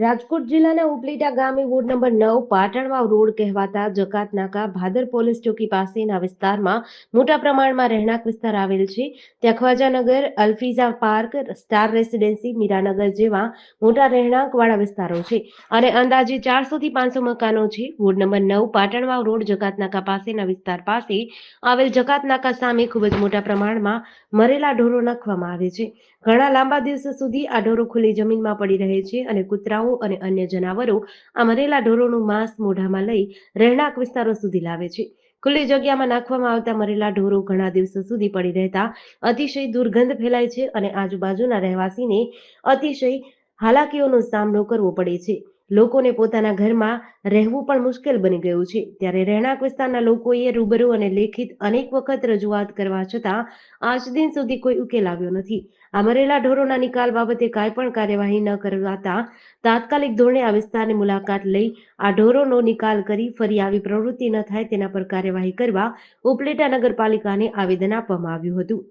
રાજકોટ જિલ્લાના ઉપલેટા ગામે ward number નવ પાટણવાવ રોડ કહેવાતા જકાત નાકા ભાદર પોલીસ ચોકી પાસેના વિસ્તારમાં મોટા પ્રમાણમાં રહેણાંક વિસ્તાર આવેલ છે. ત્યાં Khwajanagar, Alfiza park, star residency, Miranagar જેવા મોટા રહેણાંકવાળા વિસ્તારો છે. અને અંદાજે ચારસો થી પાંચસો મકાનો છે. વોર્ડ નંબર નવ પાટણવાવ રોડ જકાત નાકા પાસેના વિસ્તાર પાસે આવેલ જકાત નાકા સામે ખૂબ જ મોટા પ્રમાણમાં મરેલા ઢોરો નાખવામાં આવે છે. ઘણા લાંબા દિવસો સુધી આ ઢોરો ખુલ્લી જમીનમાં પડી રહે છે અને કૂતરાઓ અને અન્ય જનાવરો આ મરેલા ઢોરોનું માંસ મોઢામાં લઈ રહેણાંક વિસ્તારો સુધી લાવે છે. ખુલ્લી જગ્યામાં નાખવામાં આવતા મરેલા ઢોરો ઘણા દિવસો સુધી પડી રહેતા અતિશય દુર્ગંધ ફેલાય છે અને આજુબાજુના રહેવાસીને અતિશય હાલાકીઓનો સામનો કરવો પડે છે. લોકોને પોતાના ઘરમાં રહેવું પણ મુશ્કેલ બની ગયું છે. ત્યારે રહેણાંક વિસ્તારના લોકોએ રૂબરૂ અને લેખિત અનેક વખત રજૂઆત કરવા છતાં આજ દિન સુધી કોઈ ઉકેલ આવ્યો નથી. આ મરેલા ઢોરોના નિકાલ બાબતે કાંઈ પણ કાર્યવાહી ન કરવાતા તાત્કાલિક ધોરણે આ વિસ્તારની મુલાકાત લઈ આ ઢોરોનો નિકાલ કરી ફરી આવી પ્રવૃત્તિ ન થાય તેના પર કાર્યવાહી કરવા ઉપલેટા નગરપાલિકાને આવેદન આપવામાં આવ્યું હતું.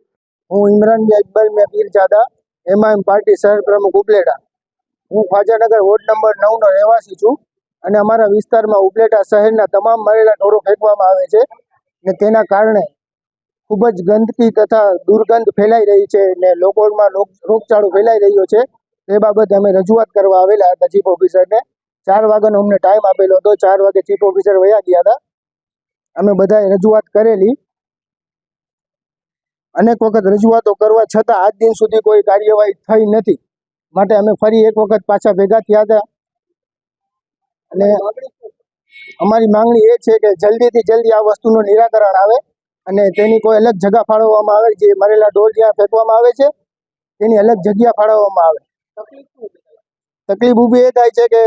હું ઇમરાન અકબર મેં પીરજાદા, એમઆઈએમ પાર્ટી શહેર પ્રમુખ ઉપલેટા. હું ખ્વાજાનગર વોર્ડ નંબર નવનો રહેવાસી છું અને અમારા વિસ્તારમાં ઉપલેટા શહેરના તમામ મરેલા ઢોરો ફેંકવામાં આવે છે ને તેના કારણે ખૂબ જ ગંદકી તથા દુર્ગંધ ફેલાઈ રહી છે ને લોકોમાં રોગચાળો ફેલાઈ રહ્યો છે. તે બાબતે અમે રજૂઆત કરવા આવેલા હતા ચીફ ઓફિસરને. ચાર વાગ્યાનો અમને ટાઈમ આપેલો હતો. ચાર વાગે ચીફ ઓફિસર વયા ગયા હતા. અમે બધાએ રજૂઆત કરેલી. અનેક વખત રજૂઆતો કરવા છતાં આજ દિન સુધી કોઈ કાર્યવાહી થઈ નથી. માટે અમે ફરી એક વખત પાછા ભેગા થયા હતા. અને અમારી માંગણી એ છે કે જલ્દીથી જલ્દી આ વસ્તુનું નિરાકરણ આવે અને તેની કોઈ અલગ જગ્યા ફાળવવામાં આવે, જે મરેલા ઢોર જ્યાં ફેંકવામાં આવે છે, તેની અલગ જગ્યા ફાળવવામાં આવે. તકલીફ ઊભી એ થાય છે કે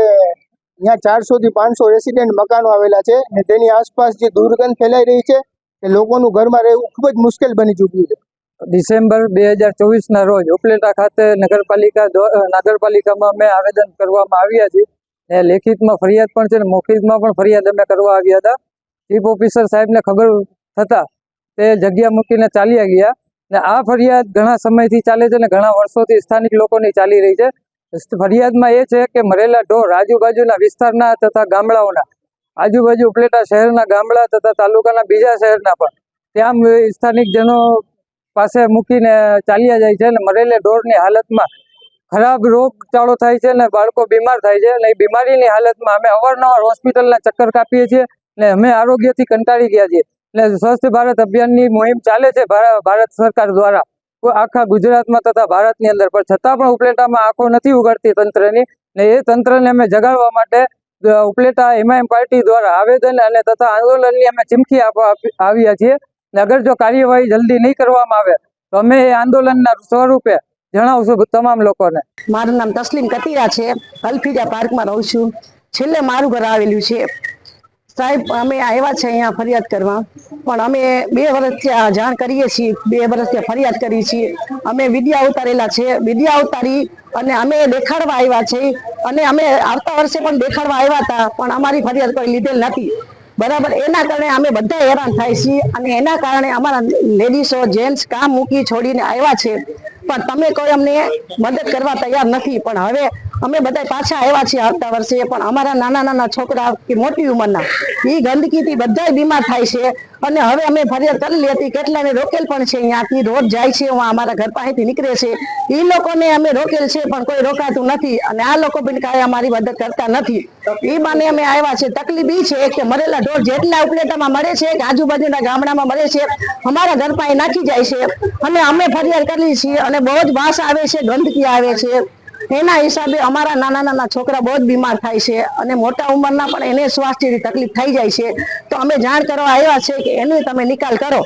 અહીંયા ચારસોથી પાંચસો રેસિડેન્ટ મકાનો આવેલા છે અને તેની આસપાસ જે દુર્ગંધ ફેલાઈ રહી છે, એ લોકોનું ઘરમાં રહેવું ખૂબ જ મુશ્કેલ બની ચૂક્યું છે. ડિસેમ્બર બે હજાર ચોવીસના રોજ ઉપલેટા ખાતે નગરપાલિકા નગરપાલિકામાં અમે આવેદન કરવામાં આવ્યા છીએ. એ લેખિતમાં ફરિયાદ પણ છે ને મૌખિકમાં પણ ફરિયાદ અમે કરવા આવ્યા હતા. ચીફ ઓફિસર સાહેબને ખબર થતાં તે જગ્યા મૂકીને ચાલ્યા ગયા. ને આ ફરિયાદ ઘણા સમયથી ચાલે છે ને ઘણા વર્ષોથી સ્થાનિક લોકોની ચાલી રહી છે. ફરિયાદમાં એ છે કે મરેલા ઢોર આજુબાજુના વિસ્તારના તથા ગામડાઓના, આજુબાજુ ઉપલેટા શહેરના ગામડા તથા તાલુકાના બીજા શહેરના પણ. ત્યાં સ્થાનિક જનો પાસે મૂકીને ચાલ્યા જાય છે અને મરેલે ઢોરની હાલતમાં ખરાબ રોગચાળો થાય છે ને બાળકો બીમાર થાય છે અને એ બીમારીની હાલતમાં અમે અવારનવાર હોસ્પિટલના ચક્કર કાપીએ છીએ અને અમે આરોગ્યથી કંટાળી ગયા છીએ. એટલે સ્વસ્થ ભારત અભિયાનની મુહિમ ચાલે છે ભારત સરકાર દ્વારા. આખા ગુજરાતમાં તથા ભારતની અંદર. પણ છતાં પણ ઉપલેટામાં આંખો નથી ઉગાડતી તંત્રની ને એ તંત્રને અમે જગાડવા માટે ઉપલેટા એમઆઈએમ પાર્ટી દ્વારા આવેદન અને તથા આંદોલનની અમે ચીમકી આપવા આવ્યા છીએ. ને અગર જો કાર્યવાહી જલ્દી નહીં કરવામાં આવે, તો અમે એ આંદોલનના સ્વરૂપે જણાવશું તમામ લોકોને. મારું નામ તસ્લીમ કતીરા છે. અલફીજા પાર્કમાં રહું છું. છેલ્લે મારું ઘર આવેલું છે. સાહેબ, અમે આવ્યા છે અહીંયા ફરિયાદ કરવા. પણ અમે બે વર્ષથી જાણ કરીએ છીએ. બે વર્ષથી ફરિયાદ કરી છીએ. અમે વિદ્યા ઉતારેલા છે. વિદ્યા ઉતારી અને અમે દેખાડવા આવ્યા છે. અને અમે આવતા વર્ષે પણ દેખાડવા આવ્યા હતા. પણ અમારી ફરિયાદ કોઈ લીધેલ નથી. બરાબર? એના કારણે અમે બધા હેરાન થાય છીએ અને એના કારણે અમારા લેડીઝો જેન્ટ્સ કામ મૂકી છોડીને આવ્યા છે. પણ તમે કોઈ અમને મદદ કરવા તૈયાર નથી. પણ હવે અમે બધા પાછા આવ્યા છીએ આવતા વર્ષે, પણ અમારા નાના નાના છોકરા મોટી ઉંમરના. એ ગંદકીથી બધા બીમાર થાય છે. અને હવે અમે ફરિયાદ કરેલી હતી, કેટલાને રોકેલ પણ છે અહીંયાથી રોજ જાય છે અમારા ઘર પાસેથી નીકળે છે. એ લોકોને અમે રોકેલ છે, પણ કોઈ રોકાતું નથી. અને આ લોકો પણ કાંઈ અમારી મદદ કરતા નથી. એ બાને અમે આવ્યા છે. તકલીફ છે કે મરેલા ઢોર જેટલા ઉપલેટામાં મળે છે, કે આજુબાજુના ગામડામાં મળે છે, અમારા ઘર પાસે નાખી જાય છે. અને અમે ફરિયાદ કરીએ છીએ અને બહુ જ વાસ આવે છે, ગંદકી આવે છે. એના હિસાબે અમારા નાના નાના છોકરા બહુ જ બીમાર થાય છે અને મોટા ઉંમરના પણ એને સ્વાસ્થ્યની તકલીફ થઈ જાય છે. તો અમે જાણ કરવા આવ્યા છે કે એનો તમે નિકાલ કરો.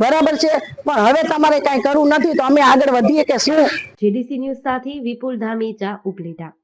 બરાબર છે? પણ હવે તમારે કાંઈ કરવું નથી, તો અમે આગળ વધીએ કે શું? જેડીસી ન્યૂઝ સાથે વિપુલ ધામીચા ઉપલેટા.